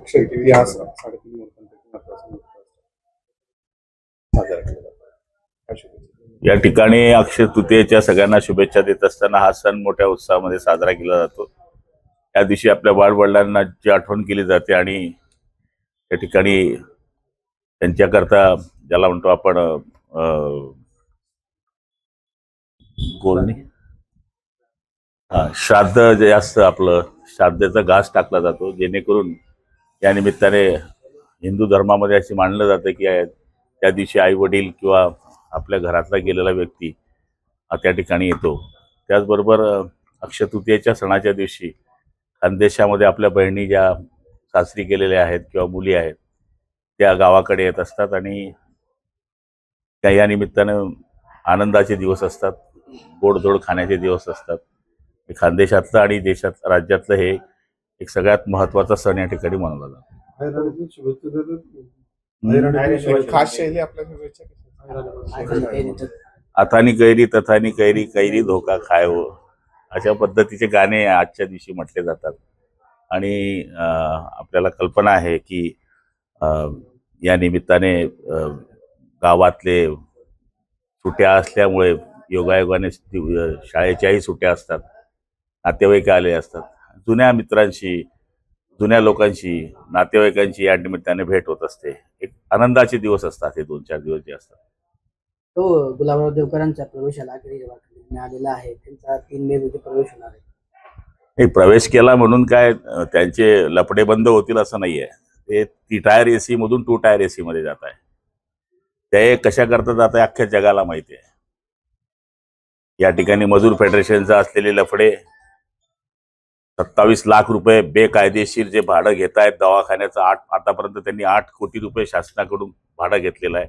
साडेतीन या ठिकाणी अक्षय तृतीयेच्या सगळ्यांना शुभेच्छा देत असताना हा सण मोठ्या उत्साहामध्ये साजरा केला जातो. या दिवशी आपल्या बाळवडिलांना जी आठवण केली जाते आणि त्या ठिकाणी त्यांच्याकरता ज्याला म्हणतो आपण गोलणी हा श्राद्ध जे असतं आपलं श्राद्धेचा घास टाकला जातो जेणेकरून या निमित्ताने हिंदू धर्मामध्ये असे मानलं जातं की त्या दिवशी आई वडील किंवा आपल्या घरातला गेलेला व्यक्ती हा त्या ठिकाणी येतो. त्याचबरोबर अक्षतृतीयेच्या सणाच्या दिवशी खानदेशामध्ये आपल्या बहिणी ज्या सासरी गेलेल्या आहेत किंवा मुली आहेत त्या गावाकडे येत असतात आणि त्या या निमित्तानं आनंदाचे दिवस असतात गोडधोड खाण्याचे दिवस असतात. खानदेशातलं आणि देशात राज्यातलं हे एक सगळ्यात महत्त्वाचा सण या ठिकाणी मानला जातो. खास शैली आपल्या शुभेच्छा अथानी कैरी तथानी कैरी कैरी धोका खाय हो. अशा पद्धतीचे गाणे आजच्या दिवशी म्हटले जातात. आणि आपल्याला कल्पना आहे की अं, या निमित्ताने गावातले सुट्या असल्यामुळे योगायोगाने शाळेच्याही सुट्या असतात. नातेवाईक आले असतात. जुन्या मित्रांशी जुन्या लोकांशी नातेवाईकांची या निमित्ताने भेट होत असते. एक आनंदाचे दिवस असतात हे दोन चार दिवस जे असतात. तो गुलाबराव देवकरांच्या प्रवेशाला आलेला आहे त्यांचा तीन मे रोजी प्रवेश होणार आहे. नाही प्रवेश केला म्हणून काय त्यांचे लपडे बंद होतील असं नाहीये. ते ती टायर एसी मधून टू टायर एसी मध्ये जात आहे. ते कशा करता जात आहे अख्ख्या जगाला माहिती आहे. या ठिकाणी मजूर फेडरेशनचं असलेले लफडे सत्तावीस लाख रुपये बेकायदेशीर जे भाडं घेत आहेत दवाखान्याचं आठ आतापर्यंत त्यांनी आठ कोटी रुपये शासनाकडून भाडं घेतलेलं आहे.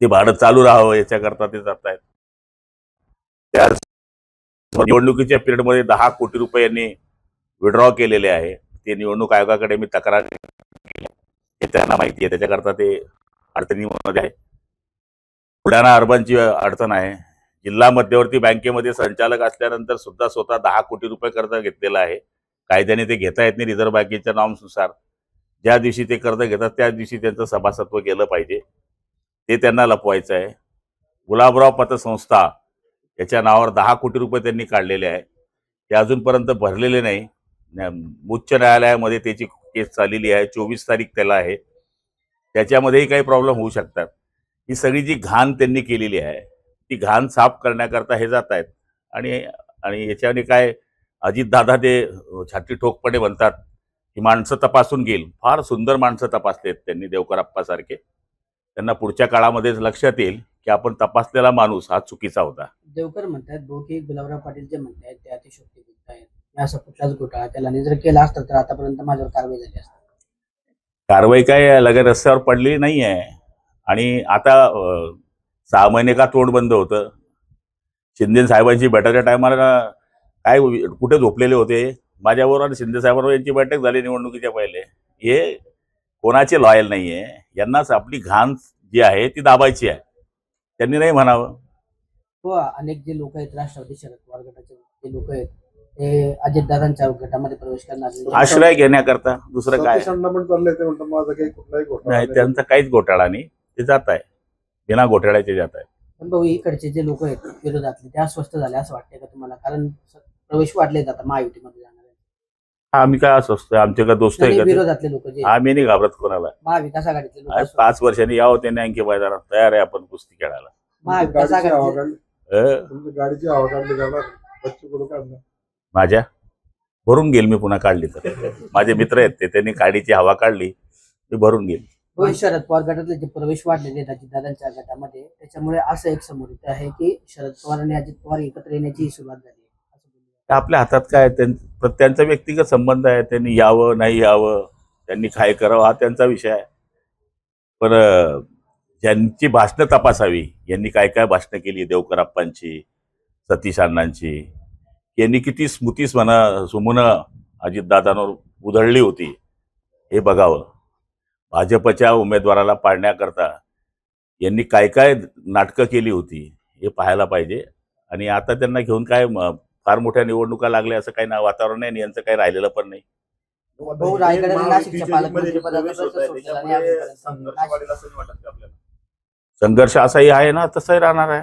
ते भाडं चालू राहावं याच्याकरता ते जात आहेत त्याच निवडणुकीच्या पिरियडमध्ये दहा कोटी रुपये यांनी विड्रॉ केलेले आहे. ते निवडणूक आयोगाकडे मी तक्रार हे त्यांना माहिती आहे. त्याच्याकरता ते अडचणीमध्ये आहे. बुलढाणा अर्बनची अडचण आहे. जिल्हा मध्यवर्ती बँकेमध्ये संचालक असल्यानंतर सुद्धा स्वतः दहा कोटी रुपये कर्ज घेतलेलं आहे. कायद्याने ते घेता येत नाही रिझर्व्ह बँकेच्या नॉर्म्सनुसार ज्या दिवशी ते कर्ज घेतात त्या दिवशी त्यांचं सभासत्व केलं पाहिजे. ते त्यांना लपवायचं आहे. गुलाबराव पतसंस्था याच्या नावावर दहा कोटी रुपये त्यांनी काढलेले आहे ते अजूनपर्यंत भरलेले नाही. उच्च न्यायालयामध्ये त्याची केस चाललेली आहे. चोवीस तारीख त्याला आहे. त्याच्यामध्येही काही प्रॉब्लेम होऊ शकतात. ही सगळी जी घाण त्यांनी केलेली आहे ती घाण साफ करण्याकरता हे जात आहेत. आणि आणि याच्याने काय अजितदादा ते छाती ठोकपणे म्हणतात की माणसं तपासून घेईल. फार सुंदर माणसं तपासलेत त्यांनी देवकरप्पासारखे. त्यांना पुढच्या काळामध्येच लक्षात येईल की आपण तपासलेला माणूस हा चुकीचा होता. देवकर म्हणतात भाऊ की गुलाबराव पाटील जे म्हणतायत ते अतिशोक्ती बोलत आहेत. असा कुठलाच घोटाळा त्याला जर केला असता तर आतापर्यंत माझ्यावर कारवाई झाली असती. कारवाई काय लगेच रस्त्यावर पडलेली नाही आहे आणि आता सहा महिने का तोंड बंद होतं? शिंदे साहेबांची बैठकीच्या टायमाला काय कुठे झोपलेले होते? माझ्याबरोबर आणि शिंदे साहेबांवर यांची बैठक झाली निवडणुकीच्या पहिले. हे कोणाचे लॉयल नाही आहे यांनाच आपली घाण जी आहे ती दाबायची आहे. त्यांनी नाही म्हणावं. हो अनेक जे लोक आहेत राष्ट्रवादी शरद पवार गटाचे जे लोक आहेत ते अजितदादांच्या गटामध्ये प्रवेश करणार आश्रय घेण्याकरता दुसरं काय? सतीश अण्णा पण चाललंय ते म्हणतात माझा काही कुठलाही घोटाळा नाही. त्यांचा काहीच घोटाळा नाही. ते जात आहे. बिना घोटाळ्याचे जात आहे पण भाऊ इकडचे जे लोक आहेत विरोधातले ते अस्वस्थ झाले असं वाटतंय का तुम्हाला? कारण प्रवेश वाढले जातात महायुतीमध्ये जाणार. आहेत. आम्ही काय असं असतं आमचे का दोस्त आहे आणि का ते? विरोधातले लोक जे आम्ही नाही घाबरत कोणाला. महाविकास आघाडीतले आज लोक पाच वर्षांनी यावं त्यांनी अंकी मैदानात तयार आहे आपण कुस्ती खेळायला. महाविकास गाडीची हवा आघाडीचे काढली अं, तुमच्या गाडीची हवा काढली जाणार बच्चू कडू काढणार? माझ्या? भरून गेल मी पुन्हा काढली तर. माझे मित्र आहेत ते त्यांनी गाडीची हवा काढली मी भरून गेल रोहित शरद पवार गटातले जे प्रवेश वाढलेले आहेत अजितदादांच्या गटामध्ये त्याच्यामुळे असं एक समोर येत आहे की शरद पवार आणि अजित पवार एकत्र येण्याची सुरुवात झाली आहे. आपल्या हातात काय त्यांचा व्यक्तिगत संबंध आहे त्यांनी यावं नाही यावं त्यांनी काय करावं हा त्यांचा विषय आहे. पण ज्यांची भाषणं तपासावी यांनी काय काय भाषणं केली देवकरप्पांची सतीश अण्णांची यांनी किती स्मृतीस म्हणा सुमनं अजितदादांवर उधळली होती हे बघावं. भाजपच्या उमेदवाराला पाडण्याकरता यांनी काय काय नाटकं केली होती हे पाहायला पाहिजे. आणि आता त्यांना घेऊन काय फार मोठ्या निवडणुका लागल्या असं काही ना वातावरण नाही आणि यांचं काही राहिलेलं पण नाही. संघर्ष असाही आहे ना तसाही राहणार आहे.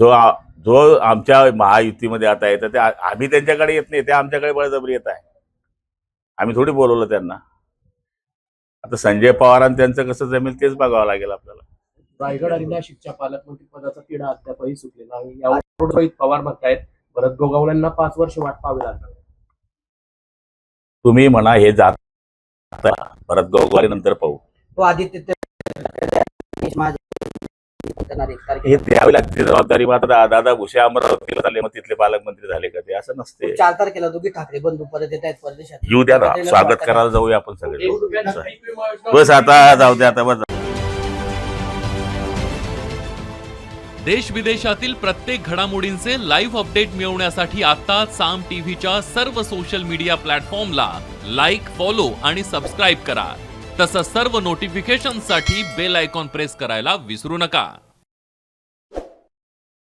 जो जो आमच्या महायुतीमध्ये आता येतं ते आम्ही त्यांच्याकडे येत नाही ते आमच्याकडे बळजबरी येत आहे. आम्ही थोडी बोलवलं त्यांना. आता संजय पवार आणि त्यांचं कसं जमेल तेच बघावं लागेल आपल्याला. रायगड आणि नाशिकच्या पालकमंत्री पदाचा तिढा अद्यापही सुटलेला आहे यावर रोहित पवार म्हणतायत भरत गोगावलेंना पाच वर्ष वाट पाहावी लागणार. तुम्ही म्हणा हे जात. परत गोगवारी नंतर पाहू. तो आदित्य एक हे. द्यावी लागते जबाबदारी. दा- दादा भुसे अमरावतीला झाले मग तिथले पालकमंत्री झाले का ते? असं नसते. चार तारखेला दोघी ठाकरे बंधू परत येत आहेत परदेशात. येऊ द्या ना. स्वागत करायला जाऊया आपण सगळे बस आता जाऊ द्या आता बस. देश विदेशातील प्रत्येक घडामोडींचे लाईव्ह अपडेट मिळवण्यासाठी आता साम टीव्हीच्या सर्व सोशल मीडिया प्लॅटफॉर्मला लाईक फॉलो आणि सबस्क्राईब करा. तसंच सर्व नोटिफिकेशनसाठी बेल आयकॉन प्रेस करायला विसरू नका.